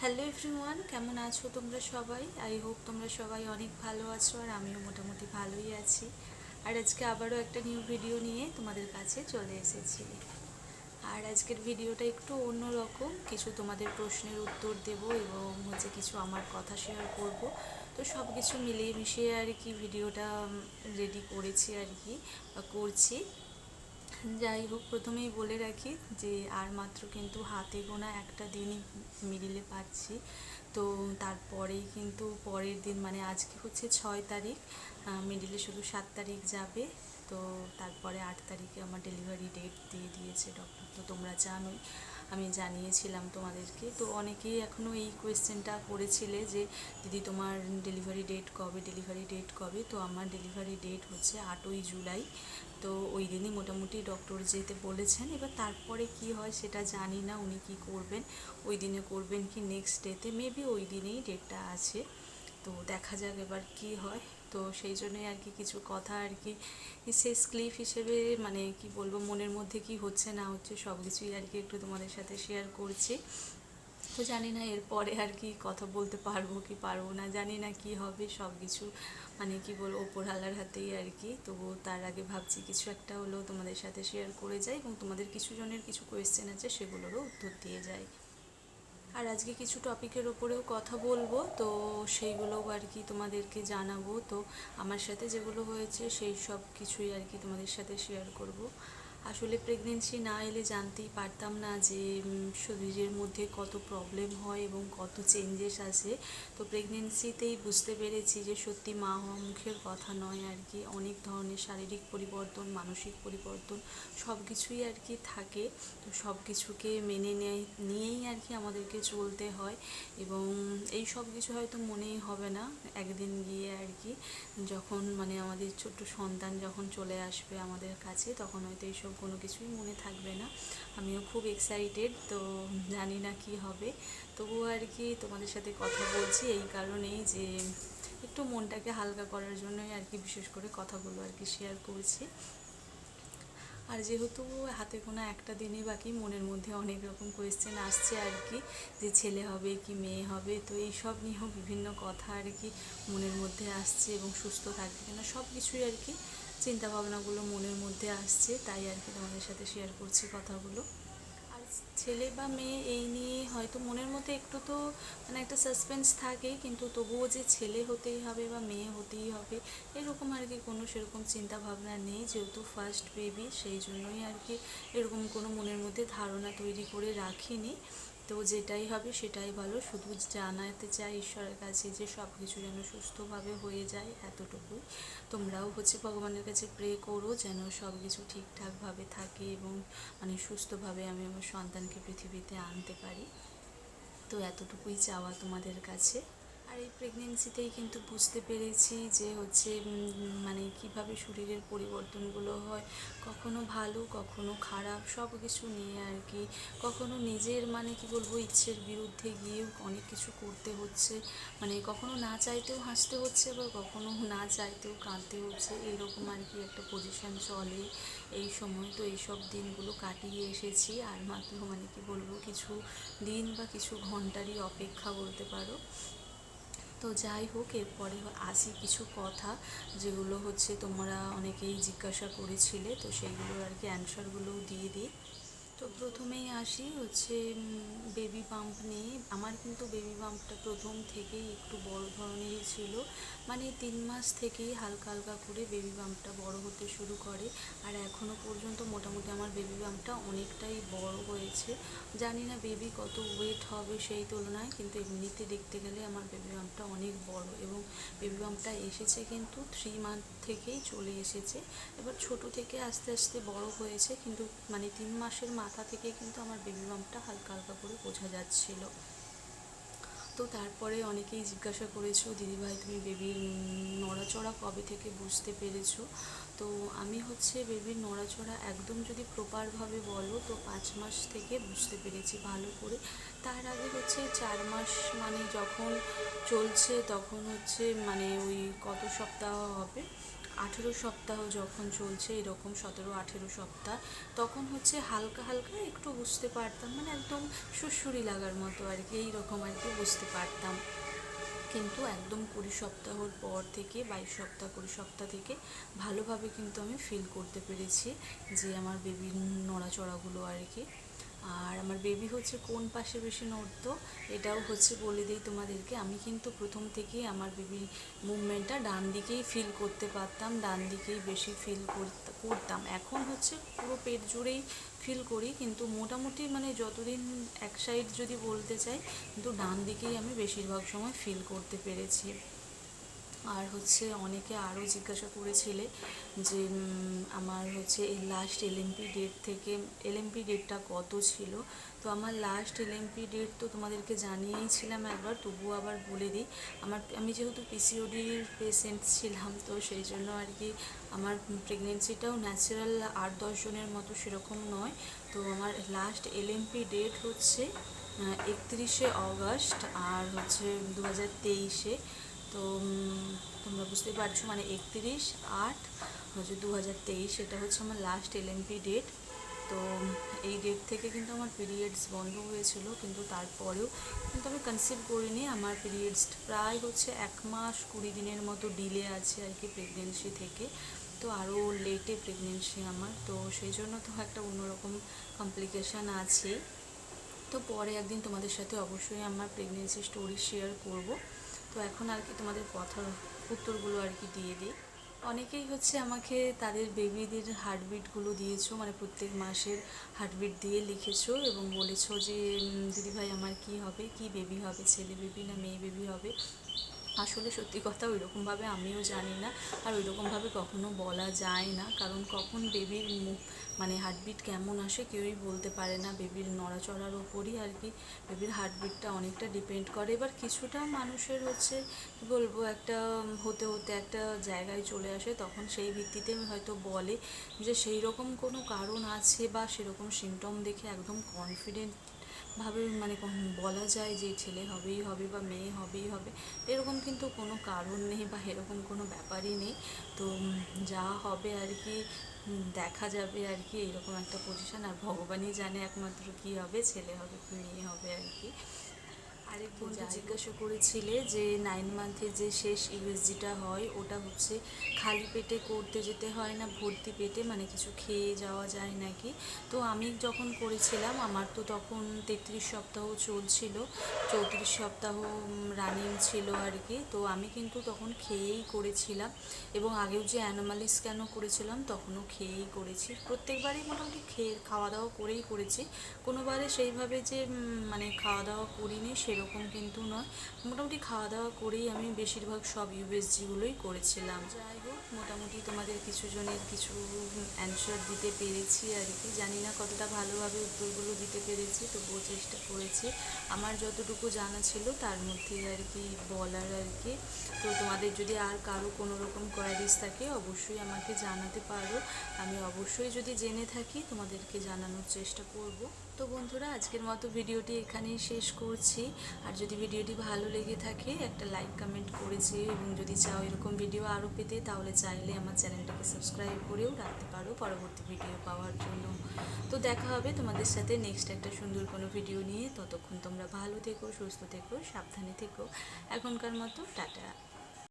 Hello everyone কেমন আছো তোমরা সবাই? আই হোপ তোমরা সবাই অনেক ভালো আছো আর আমিও মোটামুটি ভালোই আছি। আর আজকে আবারও একটা নিউ ভিডিও নিয়ে তোমাদের কাছে চলে এসেছি। আর আজকের ভিডিওটা একটু অন্যরকম, কিছু তোমাদের প্রশ্নের উত্তর দেব এবং হচ্ছে কিছু আমার কথা শেয়ার করব। তো সব কিছু মিলিয়ে মিশিয়ে আর কি ভিডিওটা রেডি করেছি আর কি করছি। যাই হোক প্রথমেই বলে রাখি যে আর মাত্র কিন্তু হাতে গোনা একটা দিনই মিডিলে পাচ্ছি। তো তারপরেই কিন্তু পরের দিন মানে আজকে হচ্ছে ছয় তারিখ মিডিলে শুধু সাত তারিখ যাবে। তো তারপরে আট তারিখে আমার ডেলিভারি ডেট দিয়ে দিয়েছে ডক্টর তো তোমরা জানোই আমি জানিয়েছিলাম তোমাদেরকে। তো অনেকেই এখনও এই কোয়েশ্চেনটা করেছিলে যে, দিদি, তোমার ডেলিভারি ডেট কবে? ডেলিভারি ডেট কবে? তো আমার ডেলিভারি ডেট হচ্ছে আটই জুলাই। তো ওই দিনই মোটামুটি ডক্টর যেতে বলেছেন। এবার তারপরে কি হয় সেটা জানি না, উনি কি করবেন, ওই দিনে করবেন কি নেক্সট ডেতে মেবি ওই দিনেই ডেটটা আছে। তো দেখা যাক এবার কি হয়। তো সেই জন্যই আর কি কিছু কথা আর কি শেষ ক্লিপ হিসেবে মানে কি বলব মনের মধ্যে কি হচ্ছে না হচ্ছে সব কিছুই আর কি একটু তোমাদের সাথে শেয়ার করছি। তো জানি না এরপরে আর কি কথা বলতে পারব কি পারব না, জানি না কি হবে সব কিছু মানে কি বলব ওপরহালার হাতেই আর কি। তবু তার আগে ভাবছি কিছু একটা হলেও তোমাদের সাথে শেয়ার করে যাই এবং তোমাদের কিছু জনের কিছু কোয়েশ্চেন আছে সেগুলোরও উত্তর দিয়ে যাই। আর আজকে কিছু টপিকের ওপরেও কথা বলব, তো সেইগুলো আর কি তোমাদেরকে জানাব। তো আমার সাথে যেগুলো হয়েছে, সেই সব কিছুই আর কি তোমাদের সাথে শেয়ার করব। আসলে প্রেগনেন্সি না এলে জানতেই পারতাম না যে শরীরের মধ্যে কত প্রবলেম হয় এবং কত চেঞ্জেস আসে। তো প্রেগনেন্সিতেই বুঝতে পেরেছি যে সত্যি মা হওয়া মুখের কথা নয় আর কি। অনেক ধরনের শারীরিক পরিবর্তন, মানসিক পরিবর্তন সব কিছুই আর কি থাকে। তো সব কিছুকে মেনে নেয়, নিয়েই আর কি আমাদেরকে চলতে হয় এবং এই সব কিছু হয়তো মনেই হবে না একদিন গিয়ে আর কি। যখন মানে আমাদের ছোট্ট সন্তান যখন চলে আসবে আমাদের কাছে, তখন হয়তো এইসব কোনো কিছুই মনে থাকবে না। আমিও খুব এক্সাইটেড তো জানি না কি হবে। তবুও আর কি তোমাদের সাথে কথা বলছি এই কারণেই যে একটু মনটাকে হালকা করার জন্যই আর কি বিশেষ করে কথাগুলো আর কি শেয়ার করছি। আর যেহেতু হাতে কোনো একটা দিনই বাকি, মনের মধ্যে অনেক রকম কোয়েশ্চেন আসছে আর কি, যে ছেলে হবে কি মেয়ে হবে, তো এই সব নিয়েও বিভিন্ন কথা আর কি মনের মধ্যে আসছে এবং সুস্থ থাকবে কিনা সব কিছুই আর কি চিন্তা ভাবনাগুলো মনের মধ্যে আসছে, তাই আর কি তোমাদের সাথে শেয়ার করছি কথাগুলো। আর ছেলে বা মেয়ে এই নিয়ে হয়তো মনের মধ্যে একটু তো মানে একটা সাসপেন্স থাকে, কিন্তু তবুও যে ছেলে হতেই হবে বা মেয়ে হতেই হবে, এরকম আর কি কোনো সেরকম চিন্তা ভাবনা নেই, যেহেতু ফার্স্ট বেবি সেই জন্যই আর কি এরকম কোনো মনের মধ্যে ধারণা তৈরি করে রাখিনি। তো যেটাই হবে সেটাই ভালো। শুধু জানাতে চাই ঈশ্বরের কাছে যে সব কিছু যেন সুস্থভাবে হয়ে যায় এতটুকুই। তোমরাও হচ্ছে ভগবানের কাছে প্রে করো যেন সব কিছু ঠিকঠাকভাবে থাকে এবং মানে সুস্থভাবে আমি আমার সন্তানকে পৃথিবীতে আনতে পারি। তো এতটুকুই চাওয়া তোমাদের কাছে। আর এই প্রেগনেন্সিতেই কিন্তু বুঝতে পেরেছি যে হচ্ছে মানে কীভাবে শরীরের পরিবর্তনগুলো হয়, কখনো ভালো, কখনো খারাপ সব কিছু নিয়ে আর কি। কখনো নিজের মানে কি বলব, ইচ্ছের বিরুদ্ধে গিয়েও অনেক কিছু করতে হচ্ছে। মানে কখনো না চাইতেও হাসতে হচ্ছে বা কখনো না চাইতেও কাঁদতে হচ্ছে। এরকম আর কি একটা পজিশান চলে। এই সময় তো এইসব দিনগুলো কাটিয়ে এসেছি। আর মাত্র মানে কি বলব, কিছু দিন বা কিছু ঘন্টারই অপেক্ষা বলতে পারো। তো যাই হোক, এরপরে আসি কিছু কথা যেগুলো হচ্ছে তোমরা অনেকেই জিজ্ঞাসা করেছিলে, তো সেইগুলোর আর কি অ্যান্সারগুলোও দিয়ে দিই। তো প্রথমেই আসি হচ্ছে বেবি পাম্প নিয়ে। আমার কিন্তু বেবি পাম্পটা প্রথম থেকেই একটু বড় ধরনেরই ছিল। মানে তিন মাস থেকেই হালকা হালকা করে বেবি পাম্পটা বড় হতে শুরু করে। আর এখনও পর্যন্ত মোটামুটি আমার বেবি পাম্পটা অনেকটাই বড় হয়েছে। জানি না বেবি কত ওয়েট হবে সেই তুলনায়, কিন্তু এমনিতে দেখতে গেলে আমার বেবি পাম্পটা অনেক বড়। এবং বেবি পাম্পটা এসেছে কিন্তু থ্রি মান্থ থেকেই চলে এসেছে। এবার ছোট থেকে আস্তে আস্তে বড় হয়েছে, কিন্তু মানে তিন মাসের মাথা থেকে কিন্তু আমার বেবি বাম্পটা হালকা হালকা করে বোঝা যাচ্ছিল। তো তারপরে অনেকেই জিজ্ঞাসা করেছ, দিদিভাই, তুমি বেবির নড়াচড়া কবে থেকে বুঝতে পেরেছ? তো আমি হচ্ছে বেবির নড়াচড়া একদম যদি প্রপারভাবে বলো, তো পাঁচ মাস থেকে বুঝতে পেরেছি ভালো করে। তার আগে হচ্ছে চার মাস মানে যখন চলছে, তখন হচ্ছে মানে ওই কত সপ্তাহ হবে? আঠেরো সপ্তাহ যখন চলছে, এরকম সতেরো, আঠেরো সপ্তাহ, তখন হচ্ছে হালকা হালকা একটু বুঝতে পারতাম। মানে একদম সুরসুরি লাগার মতো আর কি, এইরকম আর কি বুঝতে পারতাম। কিন্তু একদম কুড়ি সপ্তাহর পর থেকে, বাইশ সপ্তাহ, কুড়ি সপ্তাহ থেকে ভালোভাবে কিন্তু আমি ফিল করতে পেরেছি যে আমার বেবির নড়াচড়াগুলো আর কি আর আমার বেবি হচ্ছে কোন পাশে বেশি নড়তো, এটাও হচ্ছে বলে দিই তোমাদেরকে। আমি কিন্তু প্রথম থেকেই আমার বেবির মুভমেন্টটা ডান দিকেই ফিল করতে পারতাম, ডান দিকেই বেশি ফিল করতাম। এখন হচ্ছে পুরো পেট জুড়েই ফিল করি, কিন্তু মোটামুটি মানে যতদিন এক সাইড যদি বলতে চাই, কিন্তু ডান দিকেই আমি বেশিরভাগ সময় ফিল করতে পেরেছি। আর হচ্ছে অনেকে আরও জিজ্ঞাসা করেছিলে যে আমার হচ্ছে এই লাস্ট এলএমপি ডেট থেকে এলএমপি ডেটটা কত ছিল? তো আমার লাস্ট এলএমপি ডেট তো তোমাদেরকে জানিয়েই ছিলাম একবার, তবুও আবার বলে দিই। আমার, আমি যেহেতু পিসিওডির পেশেন্ট ছিলাম, তো সেই জন্য আর কি আমার প্রেগনেন্সিটাও ন্যাচারাল আট দশ জনের মতো সেরকম নয়। তো আমার লাস্ট এলএমপি ডেট হচ্ছে একত্রিশে অগস্ট আর হচ্ছে দু হাজার তেইশে। তো তোমরা বুঝতেই পারছ মানে একত্রিশ আট হচ্ছে দু হাজার তেইশ এটা হচ্ছে আমার লাস্ট এলএমপি ডেট তো এই ডেট থেকে কিন্তু আমার পিরিয়ডস বন্ধ হয়েছিল, কিন্তু তারপরেও কিন্তু আমি কনসিভ করিনি। আমার পিরিয়ডস প্রায় হচ্ছে এক মাস কুড়ি দিনের মতো ডিলে আছে আর কি প্রেগনেন্সি থেকে। তো আরও লেটে প্রেগনেন্সি আমার, তো সেই জন্য তো একটা অন্যরকম কমপ্লিকেশান আছে তো পরে একদিন তোমাদের সাথে অবশ্যই আমার প্রেগনেন্সি স্টোরি শেয়ার করব। তো এখন আর কি তোমাদের কথার উত্তরগুলো আর কি দিয়ে দিই। অনেকেই হচ্ছে আমাকে তাদের বেবিদের হার্টবিটগুলো দিয়েছ মানে প্রত্যেক মাসের হার্টবিট দিয়ে লিখেছো এবং বলেছ যে দিদিভাই, আমার কি হবে? কি বেবি হবে? ছেলে বেবি না, মেয়ে বেবি হবে? আসলে সত্যি কথা ওই রকমভাবে আমিও জানি না। আর ওই রকমভাবে কখনো বলা যায় না। কারণ কখন বেবির মুখ মানে হার্টবিট কেমন আসে কেউই বলতে পারে না। বেবির নড়াচড়ার ওপরই আর কি বেবির হার্টবিটটা অনেকটা ডিপেন্ড করে। এবার কিছুটা মানুষের হচ্ছে কী বলব, একটা হতে হতে একটা জায়গায় চলে আসে, তখন সেই ভিত্তিতে হয়তো বলে যে সেই রকম কোনো কারণ আছে বা সেরকম সিমটম দেখে একদম কনফিডেন্ট ভাবে মানে বলা যায় যে ছেলে হবেই হবে বা মেয়ে হবেই হবে, এরকম কিন্তু কোনো কারণ নেই বা এরকম কোনো ব্যাপারই নেই। তো যা হবে আর কি দেখা যাবে আর কি, এরকম একটা পজিশন আর ভগবানই জানে একমাত্র কি হবে, ছেলে হবে কি, মেয়ে হবে আর কি। আরেক বন্ধু জিজ্ঞাসা করেছিলে যে নাইন মান্থের যে শেষ ইউএসজিটা হয়, ওটা হচ্ছে খালি পেটে করতে যেতে হয় না, ভর্তি পেটে মানে কিছু খেয়ে যাওয়া যায় নাকি? তো আমি যখন করেছিলাম, আমার তো তখন তেত্রিশ সপ্তাহ চলছিল, চৌত্রিশ সপ্তাহ রানিং ছিল আর কি তো আমি কিন্তু তখন খেয়েই করেছিলাম এবং আগেও যে অ্যানোমালি স্ক্যানও করেছিলাম, তখনও খেয়েই করেছি। প্রত্যেকবারই মোটামুটি খেয়ে, খাওয়া দাওয়া করেই করেছি। কোনোবারে সেইভাবে যে মানে খাওয়া দাওয়া করিনি সেরকম কিন্তু নয়। মোটামুটি খাওয়া দাওয়া করেই আমি বেশিরভাগ সব ইউএসজিগুলোই করেছিলাম। যাই হোক, মোটামুটি তোমাদের কিছু জনের কিছু অ্যান্সার দিতে পেরেছি আর কি। জানি না কতটা ভালোভাবে উত্তরগুলো দিতে পেরেছি, তবুও চেষ্টা করেছি। আমার যতটুকু জানা ছিল তার মধ্যে আর কি বলার আর কি। তো তোমাদের যদি আর কারও কোনো রকম কোয়ারিজ থাকে, অবশ্যই আমাকে জানাতে পারো। আমি অবশ্যই যদি জেনে থাকি, তোমাদেরকে জানানোর চেষ্টা করব। তো বন্ধুরা, আজকের মতো ভিডিওটি এখানেই শেষ করছি। আর যদি ভিডিওটি ভালো লেগে থাকে, একটা লাইক, কমেন্ট করেছি এবং যদি চাও এরকম ভিডিও আরও পেতে, তাহলে চাইলে আমার চ্যানেলটাকে সাবস্ক্রাইব করেও রাখতে পারো পরবর্তী ভিডিও পাওয়ার জন্য। তো দেখা হবে তোমাদের সাথে নেক্সট একটা সুন্দর কোনো ভিডিও নিয়ে। ততক্ষণ তোমরা ভালো থেকো, সুস্থ থেকো, সাবধানে থেকো। এখনকার মতো টাটা।